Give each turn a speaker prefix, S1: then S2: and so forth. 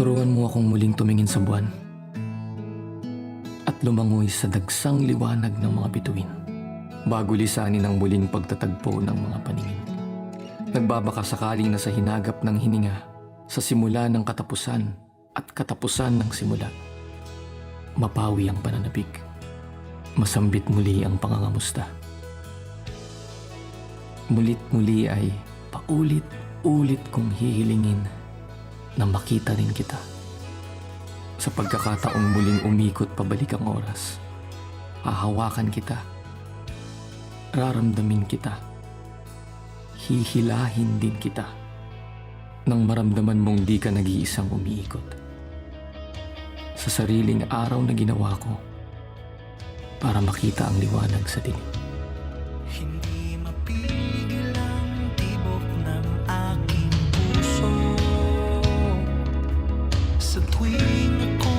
S1: Turuan mo akong muling tumingin sa buwan at lumangoy sa dagsang liwanag ng mga bituin bago lisanin ang muling pagtatagpo ng mga paningin. Nagbabaka sakaling nasa hinagap ng hininga sa simula ng katapusan at katapusan ng simula. Mapawi ang pananabik. Masambit muli ang pangangamusta. Mulit muli ay paulit-ulit kong hihilingin na makita rin kita. Sa pagkakataong muling umikot pabalik ang oras, hahawakan kita, raramdamin kita, hihilahin din kita nang maramdaman mong di ka nag-iisang umiikot. Sa sariling araw na ginawa ko para makita ang liwanag sa dilim.
S2: Hindi Between. tuwing